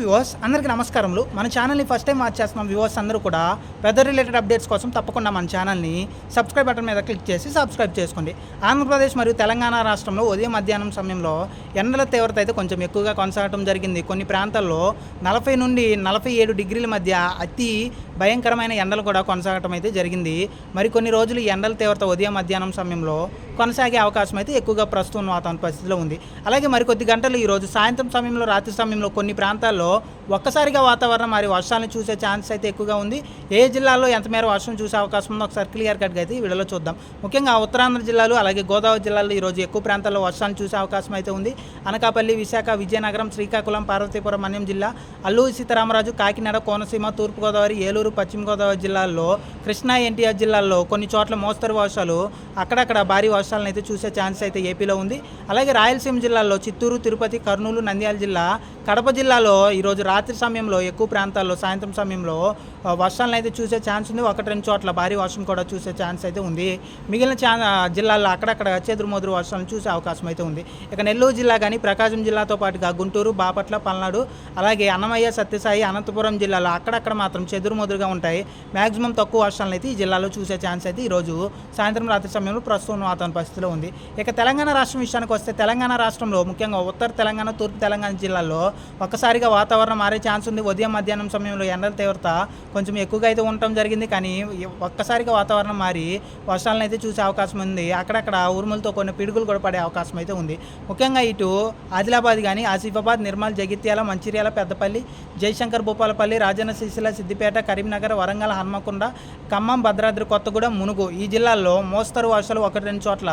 Viewers అందరికీ నమస్కారములు. మన ఛానల్ని ఫస్ట్ టైం వాచ్ చేస్తున్నాం వ్యూవర్స్ అందరూ కూడా వెదర్ రిలేటెడ్ అప్డేట్స్ కోసం తప్పకుండా మన ఛానల్ని సబ్స్క్రైబ్ బటన్ మీద క్లిక్ చేసి సబ్స్క్రైబ్ చేసుకోండి. ఆంధ్రప్రదేశ్ మరియు తెలంగాణ రాష్ట్రంలో ఉదయం మధ్యాహ్నం సమయంలో ఎండల తీవ్రత అయితే కొంచెం ఎక్కువగా కొనసాగడం జరిగింది. కొన్ని ప్రాంతాల్లో నలభై నుండి నలభై ఏడు డిగ్రీల మధ్య అతి భయంకరమైన ఎండలు కూడా కొనసాగటం అయితే జరిగింది. మరి కొన్ని రోజులు ఈ ఎండల తీవ్రత ఉదయం మధ్యాహ్నం సమయంలో కొనసాగే అవకాశం అయితే ఎక్కువగా ప్రస్తుతం వాతావరణ పరిస్థితిలో ఉంది. అలాగే మరికొద్ది గంటలు ఈరోజు సాయంత్రం సమయంలో రాత్రి సమయంలో కొన్ని ప్రాంతాల్లో ఒక్కసారిగా వాతావరణం మరి వర్షాలను చూసే ఛాన్స్ అయితే ఎక్కువగా ఉంది. ఏ జిల్లాలో ఎంత మేర వర్షం చూసే అవకాశం ఉందో ఒకసారి క్లియర్ కట్గా అయితే ఈ వీడియోలో చూద్దాం. ముఖ్యంగా ఉత్తరాంధ్ర జిల్లాలు అలాగే గోదావరి జిల్లాలో ఈరోజు ఎక్కువ ప్రాంతాల్లో వర్షాలను చూసే అవకాశం అయితే ఉంది. అనకాపల్లి విశాఖ విజయనగరం శ్రీకాకుళం పార్వతీపురం మన్యం జిల్లా అల్లూరి సీతారామరాజు కాకినాడ కోనసీమ తూర్పుగోదావరి ఏలూరు పశ్చిమ గోదావరి జిల్లాల్లో కృష్ణా ఎన్టీఆర్ జిల్లాల్లో కొన్ని చోట్ల మోస్తరు వర్షాలు అక్కడక్కడ భారీ వర్షాలను అయితే చూసే ఛాన్స్ అయితే ఏపీలో ఉంది. అలాగే రాయలసీమ జిల్లాల్లో చిత్తూరు తిరుపతి కర్నూలు నంద్యాల జిల్లా కడప జిల్లాలో ఈరోజు రాత్రి సమయంలో ఎక్కువ ప్రాంతాల్లో సాయంత్రం సమయంలో వర్షాలను అయితే చూసే ఛాన్స్ ఉంది. ఒకటి రెండు చోట్ల భారీ వర్షం కూడా చూసే ఛాన్స్ అయితే ఉంది. మిగిలిన చా జిల్లాల్లో అక్కడక్కడ చెదురు మొదురు వర్షాలను చూసే అవకాశం అయితే ఉంది. ఇక నెల్లూరు జిల్లా కానీ ప్రకాశం జిల్లాతో పాటుగా గుంటూరు బాపట్ల పల్నాడు అలాగే అన్నమయ్య సత్యసాయి అనంతపురం జిల్లాలో అక్కడక్కడ మాత్రం చెదురు మొదురుగా ఉంటాయి. మ్యాక్సిమం తక్కువ వర్షాలను అయితే ఈ జిల్లాలో చూసే ఛాన్స్ అయితే ఈరోజు సాయంత్రం రాత్రి సమయంలో ప్రస్తుతం వాతావరణ పరిస్థితిలో ఉంది. ఇక తెలంగాణ రాష్ట్రం విషయానికి వస్తే తెలంగాణ రాష్ట్రంలో ముఖ్యంగా ఉత్తర తెలంగాణ తూర్పు తెలంగాణ జిల్లాల్లో ఒక్కసారిగా వాతావరణం మారే ఛాన్స్ ఉంది. ఉదయం మధ్యాహ్నం సమయంలో ఎండల తీవ్రత కొంచెం ఎక్కువగా అయితే ఉండటం జరిగింది. కానీ ఒక్కసారిగా వాతావరణం మారి వర్షాలను అయితే చూసే అవకాశం ఉంది. అక్కడక్కడ ఉరుములతో కొన్ని పిడుగులు కూడా పడే అవకాశం అయితే ఉంది. ముఖ్యంగా ఇటు ఆదిలాబాద్ కానీ ఆసిఫాబాద్ నిర్మల్ జగిత్యాల మంచిర్యాల పెద్దపల్లి జయశంకర్ భూపాలపల్లి రాజన్న సిరిసిల్ల సిద్దిపేట కరీంనగర్ వరంగల్ హన్మకొండ ఖమ్మం భద్రాద్రి కొత్తగూడెం మునుగు ఈ జిల్లాల్లో మోస్తరు వర్షాలు ఒకటి రెండు చోట్ల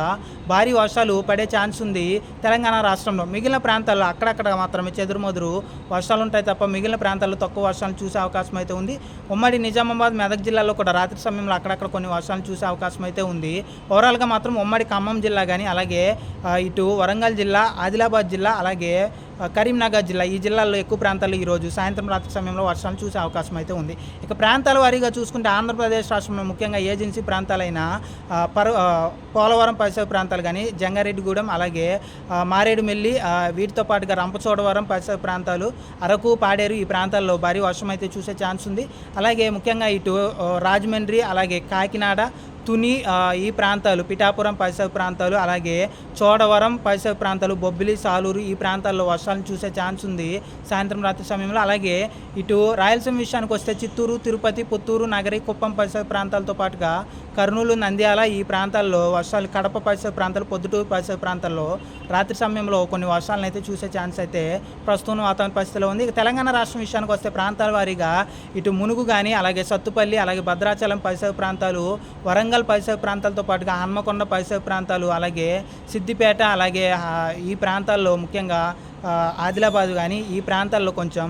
భారీ వర్షాలు పడే ఛాన్స్ ఉంది తెలంగాణ రాష్ట్రంలో. మిగిలిన ప్రాంతాల్లో అక్కడక్కడ మాత్రమే చెదురుమదురు వర్షాలు ఉంటాయి తప్ప తప్ప మిగిలిన ప్రాంతాల్లో తక్కువ వర్షాలు చూసే అవకాశం అయితే ఉంది. ఉమ్మడి నిజామాబాద్ మెదక్ జిల్లాలో కూడా రాత్రి సమయంలో అక్కడక్కడ కొన్ని వర్షాలు చూసే అవకాశం అయితే ఉంది. ఓవరాల్గా మాత్రం ఉమ్మడి ఖమ్మం జిల్లా కానీ అలాగే ఇటు వరంగల్ జిల్లా ఆదిలాబాద్ జిల్లా అలాగే కరీంనగర్ జిల్లా ఈ జిల్లాల్లో ఎక్కువ ప్రాంతాల్లో ఈరోజు సాయంత్రం రాత్రి సమయంలో వర్షాలు చూసే అవకాశం అయితే ఉంది. ఇక ప్రాంతాల వారీగా చూసుకుంటే ఆంధ్రప్రదేశ్ రాష్ట్రంలో ముఖ్యంగా ఏజెన్సీ ప్రాంతాలైన పరు పోలవరం పరిసర ప్రాంతాలు కానీ జంగారెడ్డిగూడెం అలాగే మారేడుమిల్లి వీటితో పాటుగా రంపచోడవరం పరిసర ప్రాంతాలు అరకు పాడేరు ఈ ప్రాంతాల్లో భారీ వర్షం అయితే చూసే ఛాన్స్ ఉంది. అలాగే ముఖ్యంగా ఇటు రాజమండ్రి అలాగే కాకినాడ తుని ఈ ప్రాంతాలు పిఠాపురం పరిసర ప్రాంతాలు అలాగే చోడవరం పరిసర ప్రాంతాలు బొబ్బిలి సాలూరు ఈ ప్రాంతాల్లో వర్షాలను చూసే ఛాన్స్ ఉంది సాయంత్రం రాత్రి సమయంలో. అలాగే ఇటు రాయలసీమ విషయానికి వస్తే చిత్తూరు తిరుపతి పుత్తూరు నగరి కుప్పం పరిసర ప్రాంతాలతో పాటుగా కర్నూలు నంద్యాల ఈ ప్రాంతాల్లో వర్షాలు కడప పరిసర ప్రాంతాలు పొద్దుటూరు పరిసర ప్రాంతాల్లో రాత్రి సమయంలో కొన్ని వర్షాలను అయితే చూసే ఛాన్స్ అయితే ప్రస్తుతం వాతావరణ పరిస్థితిలో ఉంది. ఇక తెలంగాణ రాష్ట్రం విషయానికి వస్తే ప్రాంతాల వారీగా ఇటు మునుగు కానీ అలాగే సత్తుపల్లి అలాగే భద్రాచలం పరిసర ప్రాంతాలు వరంగల్ పరిసర ప్రాంతాలతో పాటుగా హన్మకొండ పరిసర ప్రాంతాలు అలాగే సిద్దిపేట అలాగే ఈ ప్రాంతాల్లో ముఖ్యంగా ఆదిలాబాద్ కానీ ఈ ప్రాంతాల్లో కొంచెం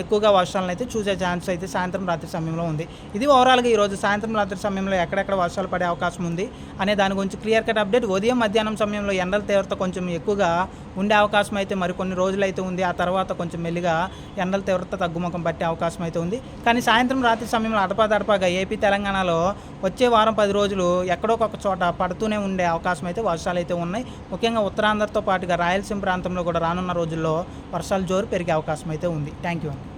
ఎక్కువగా వర్షాలను అయితే చూసే ఛాన్స్ అయితే సాయంత్రం రాత్రి సమయంలో ఉంది. ఇది ఓవరాల్గా ఈరోజు సాయంత్రం రాత్రి సమయంలో ఎక్కడెక్కడ వర్షాలు పడే అవకాశం ఉంది అనే దాని గురించి క్లియర్ కట్ అప్డేట్. ఉదయం మధ్యాహ్నం సమయంలో ఎండల తీవ్రత కొంచెం ఎక్కువగా ఉండే అవకాశం అయితే మరికొన్ని రోజులు అయితే ఉంది. ఆ తర్వాత కొంచెం మెల్లిగా ఎండల తీవ్రత తగ్గుముఖం పట్టే అవకాశం అయితే ఉంది. కానీ సాయంత్రం రాత్రి సమయంలో అడపాదడపాగా ఏపీ తెలంగాణలో వచ్చే వారం పది రోజులు ఎక్కడో చోట పడుతూనే ఉండే అవకాశం అయితే వర్షాలు అయితే ఉన్నాయి. ముఖ్యంగా ఉత్తరాంధ్రతో పాటుగా రాయలసీమ ప్రాంతంలో కూడా రానున్న రోజుల్లో వర్షాలు జోరు పెరిగే అవకాశం అయితే ఉంది. థ్యాంక్ యూ అండి.